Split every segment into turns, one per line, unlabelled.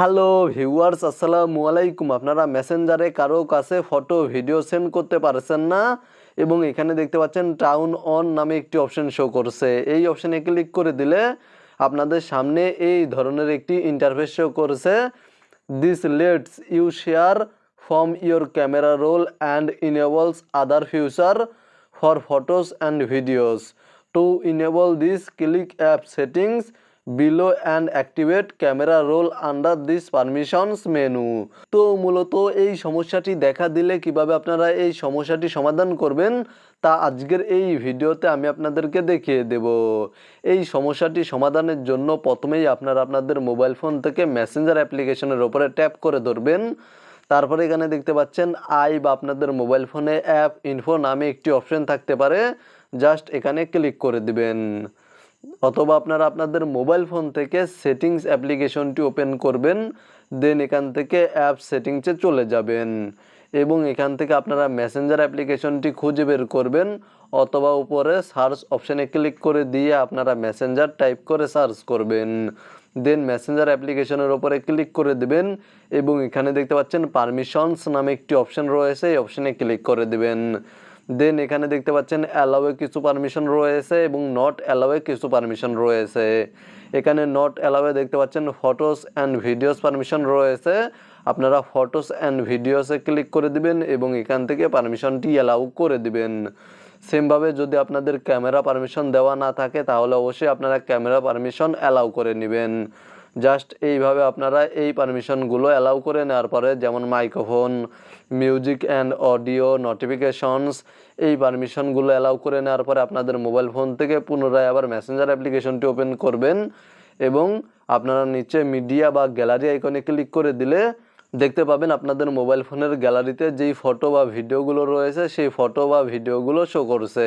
Hello viewers আসসালামু আলাইকুম আপনারা মেসেঞ্জারে কারও কাছে ফটো ভিডিও সেন্ড করতে পারছেন না এবং এখানে দেখতে পাচ্ছেন টাউন অন নামে একটি অপশন শো করছে এই অপশনে ক্লিক করে দিলে আপনাদের সামনে এই ধরনের একটি ইন্টারফেস শো করছে this lets you share from your camera roll and enables other future for photos and videos to enable this click app settings. Below and activate camera roll under this permissions menu. তো মূলত এই সমস্যাটি দেখা দিলে কীভাবে আপনারা এই সমস্যাটি সমাধান করবেন, তা আজকের এই ভিডিওতে আমি আপনাদেরকে দেখিয়ে দেব। এই সমস্যাটি সমাধানের জন্য প্রথমেই আপনারা আপনাদের মোবাইল ফোন থেকে মেসেঞ্জার অ্যাপ্লিকেশনের ওপরে ট্যাপ করে ধরবেন। তারপরে এখানে দেখতে পাচ্ছেন আই বা আপনাদের মোবাইল ফোনে অ্যাপ ইনফো নামে একটি অপশন থাকতে পারে। জাস্ট এখানে ক্লিক করে দিবেন। অথবা আপনারা আপনাদের মোবাইল ফোন থেকে সেটিংস অ্যাপ্লিকেশনটি ওপেন করবেন দেন এখান থেকে অ্যাপ সেটিংসে চলে যাবেন। এবং এখান থেকে আপনারা মেসেঞ্জার অ্যাপ্লিকেশনটি খুঁজে বের করবেন, অথবা উপরে সার্চ অপশানে ক্লিক করে দিয়ে আপনারা মেসেঞ্জার টাইপ করে সার্চ করবেন। দেন মেসেঞ্জার অ্যাপ্লিকেশনের ওপরে ক্লিক করে দেবেন, এবং এখানে দেখতে পাচ্ছেন পারমিশনস নামে একটি অপশান রয়েছে, এই অপশানে ক্লিক করে দেবেন। দেন এখানে দেখতে পাচ্ছেন অ্যালাওয়ে কিছু পারমিশন রয়েছে এবং নট অ্যালাওয়ে কিছু পারমিশন রয়েছে। এখানে নট অ্যালাওয়ে দেখতে পাচ্ছেন ফটোস অ্যান্ড ভিডিওস পারমিশন রয়েছে। আপনারা ফটোস অ্যান্ড ভিডিওসে ক্লিক করে দিবেন এবং এখান থেকে পারমিশনটি অ্যালাউ করে দিবেন। সেমভাবে যদি আপনাদের ক্যামেরা পারমিশন দেওয়া না থাকে, তাহলে অবশ্যই আপনারা ক্যামেরা পারমিশন অ্যালাউ করে নেবেন। জাস্ট এইভাবে আপনারা এই পারমিশনগুলো অ্যালাউ করে নেওয়ার পরে যেমন microphone music and audio notifications এই পারমিশনগুলো অ্যালাউ করে নেওয়ার পরে আপনাদের মোবাইল ফোন থেকে পুনরায় আবার মেসেঞ্জার অ্যাপ্লিকেশনটি ওপেন করবেন এবং আপনারা নিচে মিডিয়া বা গ্যালারি আইকনে ক্লিক করে দিলে দেখতে পাবেন আপনাদের মোবাইল ফোনের গ্যালারিতে যেই ফটো বা ভিডিওগুলো রয়েছে, সেই ফটো বা ভিডিওগুলো শো করছে।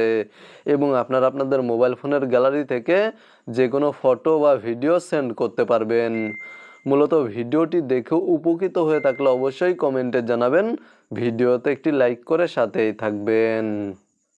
এবং আপনারা আপনাদের মোবাইল ফোনের গ্যালারি থেকে যে কোনো ফটো বা ভিডিও সেন্ড করতে পারবেন। মূলত ভিডিওটি দেখে উপকৃত হয়ে থাকলে অবশ্যই কমেন্টে জানাবেন। ভিডিওতে একটি লাইক করে সাথেই থাকবেন।